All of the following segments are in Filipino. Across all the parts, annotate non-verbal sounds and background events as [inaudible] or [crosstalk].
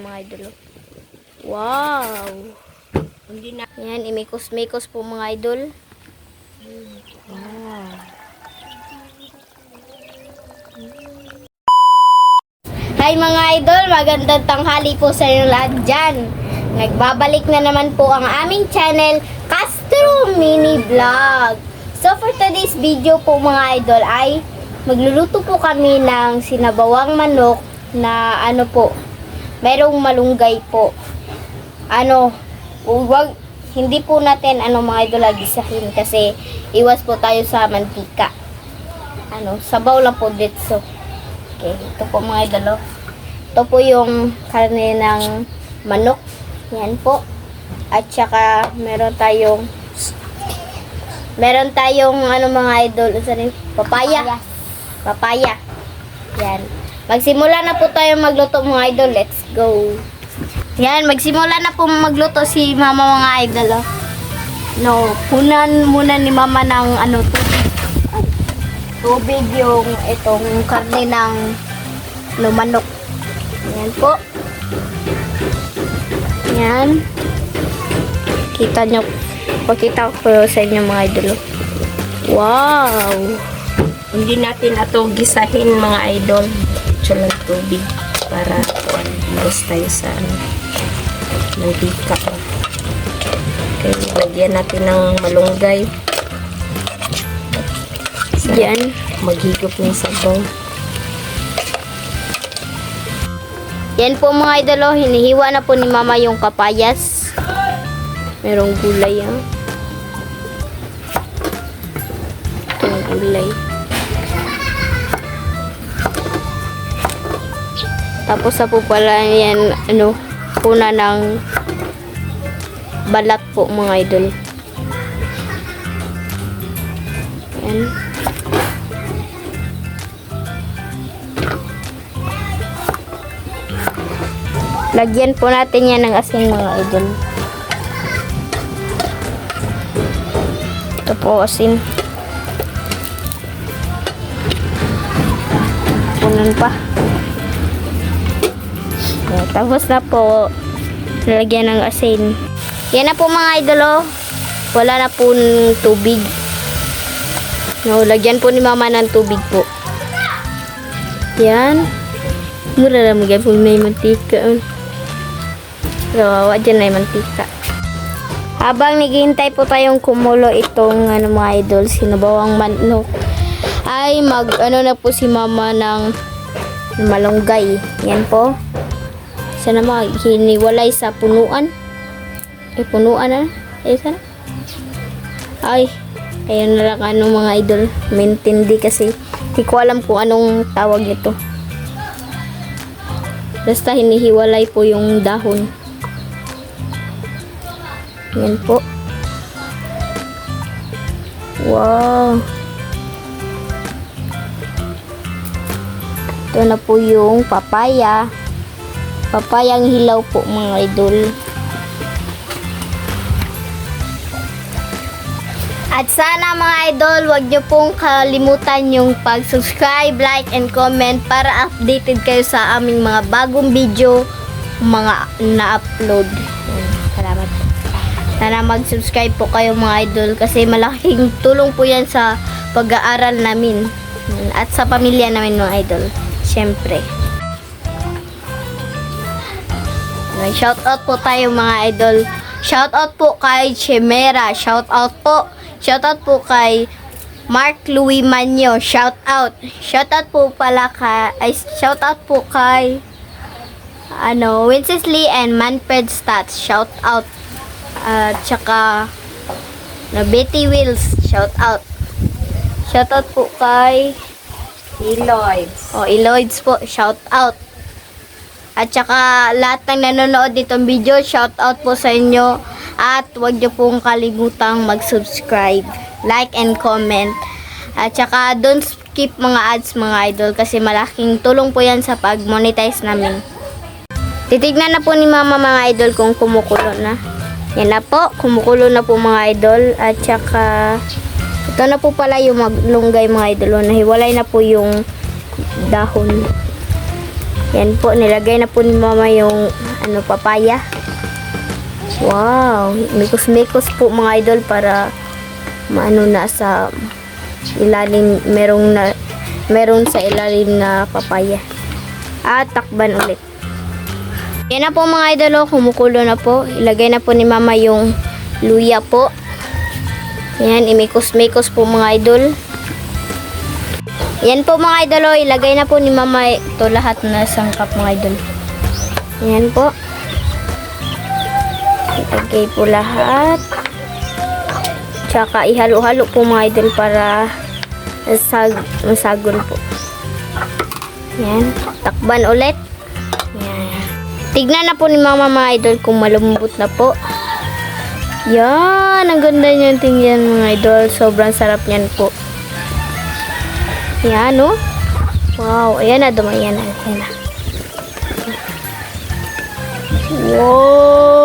mga idol. oh. Wow! Hindi na. Yan, imikos-mikos po mga idol. Wow. Hi mga idol, magandang tanghali po sa inyo lahat dyan. Nagbabalik na naman po ang aming channel, Castro Mini Vlog. So for today's video po mga idol ay magluluto po kami ng sinabawang manok na ano po, merong malunggay po. Ano, wag, hindi po natin ano mga idol agisahin kasi iwas po tayo sa mantika. Ano, sabaw lang po dito. Okay, ito po mga idol. oh. Ito po yung karne ng manok. Yan po. At saka meron tayong meron tayong ano mga idol, ano papaya. Papaya. Yan. Magsimula na po tayo magluto mga idol. Let's go. Yan, magsimula na po magluto si mama mga idol. Oh. No, punan muna ni mama ng ano tubig. Tubig yung itong karne ng no, manok. Yan po. Yan. Kita nyo. Pakita ko sa inyo mga idol. oh. Wow! Hindi natin ato gisahin mga idol. Ito lang tubig para mas tayo sa ano, mantika. Okay, lagyan natin ng malunggay. Sa Yan. maghigop ng sabaw. Yan po mga idol, oh, hinihiwa na po ni mama yung kapayas. Merong gulay, ah. Itong gulay. Tapos na po pala yan, ano, puna ng balat po mga idol. Yan. Lagyan po natin yan ng asin mga idol. Ito po asin. Punan pa. Yan, tapos na po. Lagyan ng asin. Yan na po mga idol oh. Wala na po tubig. No, lagyan po ni mama ng tubig po. Yan. Mura lang mga po may mantika. oh. Kawawa dyan na yung mantika. Habang naghihintay po tayong kumulo itong ano, mga idol, sinabawang manok, ay mag ano na po si mama ng malunggay. Yan po. Sana mag hiniwalay sa punuan. Eh, punuan na. Eh, sana. Ay, ayun na lang ano mga idol. Mintindi kasi. Hindi ko alam kung anong tawag nito. Basta hinihiwalay po yung dahon. Yan po. Wow. Ito na po yung papaya. Papayang hilaw po mga idol. At sana mga idol, wag nyo pong kalimutan yung pag-subscribe, like, and comment para updated kayo sa aming mga bagong video, mga na-upload. Salamat. Sana mag-subscribe po kayo mga idol kasi malaking tulong po yan sa pag-aaral namin at sa pamilya namin mga idol. Siyempre. May shout out po tayo mga idol. Shout out po kay Chimera. Shout out po. Shout out po kay Mark Louis Manyo. Shout out. Shout out po pala kay ay shout out po kay ano Wencesley and Manfred Stats. Shout out. At tsaka na Betty Wills. Shout out. Shout out po kay Eloids. Oh, Eloids po, shout out. At saka lahat ng nanonood nitong video, shout out po sa inyo. At huwag niyo pong kalimutang mag-subscribe, like and comment. At saka don't skip mga ads mga idol kasi malaking tulong po yan sa pag-monetize namin. Titignan na po ni mama mga idol kung kumukulo na. Yan na po, kumukulo na po mga idol. At saka ito na po pala yung maglunggay mga idol. Nahiwalay na po yung dahon. Yan po, nilagay na po ni mama yung ano papaya. Wow, mikos-mikos po mga idol para maano na sa ilalim merong na meron sa ilalim na papaya. At takban ulit. Yan na po mga idol, oh, kumukulo na po. Ilagay na po ni mama yung luya po. Yan, imikos-mikos po mga idol. Yan po mga idol, oh, ilagay na po ni mama ito lahat na sangkap mga idol. Yan po. Ilagay po lahat. Tsaka ihalo-halo po mga idol para masag masagol po. Yan. Takban ulit. Yan. Tignan na po ni mama mga idol kung malambot na po. Yan. Ang ganda niyan tingnan mga idol. Sobrang sarap niyan po. Yan, no? Wow. Ayan na, dumayan na. Ayan na. Wow!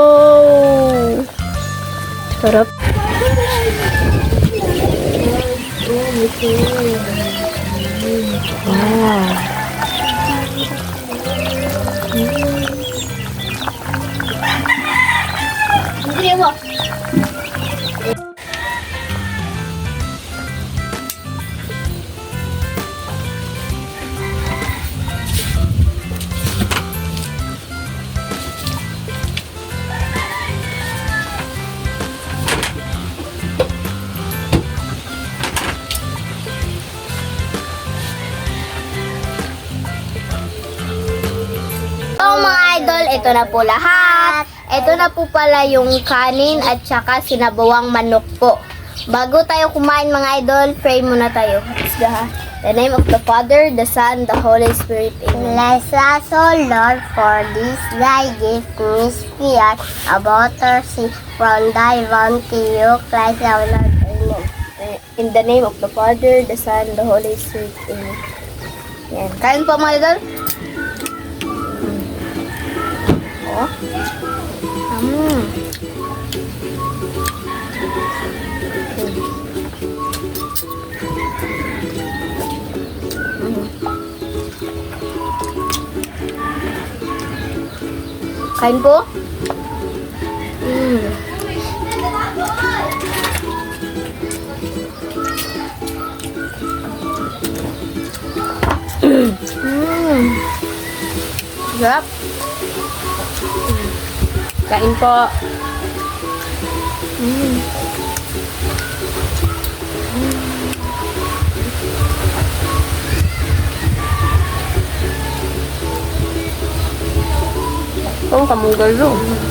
Sarap. Wow. Ito na po lahat. Ito na po pala yung kanin at saka sinabawang manok po. Bago tayo kumain mga idol, pray muna tayo. Ha? The name of the Father, the Son, the Holy Spirit. Amen. Bless us, O Lord, for this thy gift mystery about our sin from thy bounty, you Christ our Lord. Amen. In the name of the Father, the Son, the Holy Spirit. Amen. Yan. Kain po mga idol. Oh. Mm. Kain po? Mm. [clears throat] Mm. Sarap. Kain po. Mm. Kung kamunggal ro. Ay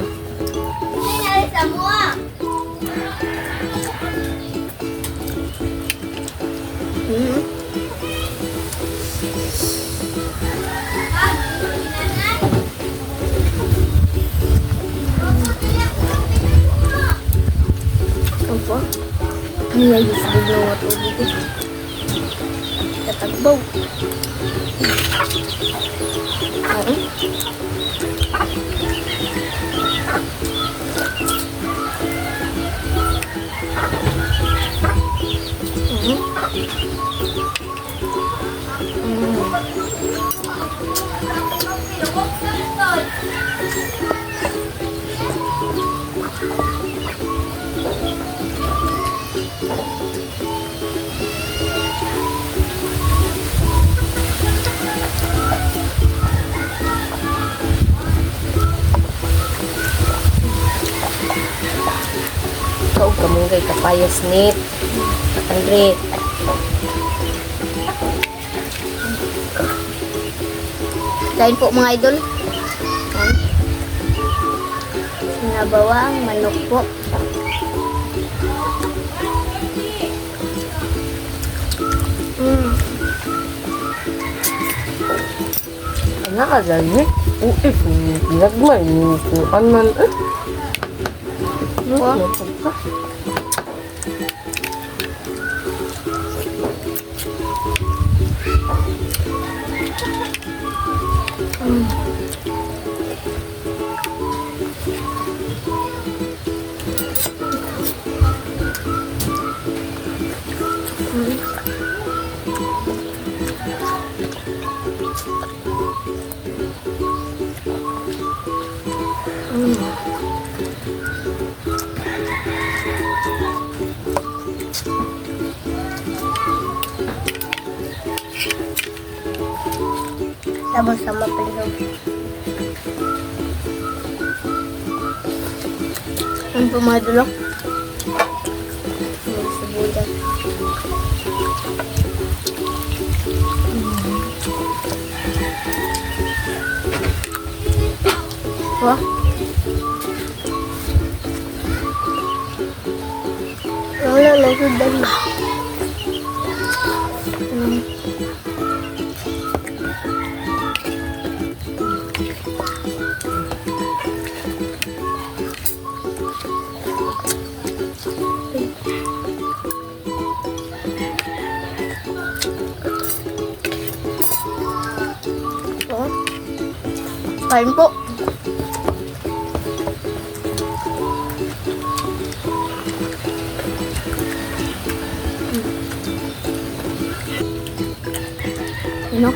Ito ba? Ano yung gusto mo at ubig ko? Tatagbaw. Oo. Ikaw kamunggay kapayas nit. Andre. Kain po mga idol. Sinabawang manok po. Mm. Ano ka dali? Oo, eh, pinagmay mo kung anan eh. Wow. Tapos sama pilog. Po mga idol? oh? May sibuyas. Wow. Wala ko dali. Kain po. Ano?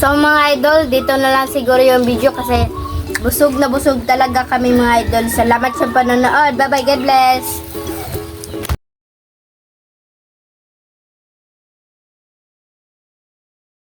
So mga idol, dito na lang siguro yung video kasi busog na busog talaga kami mga idol. Salamat sa panonood. Bye bye, God bless!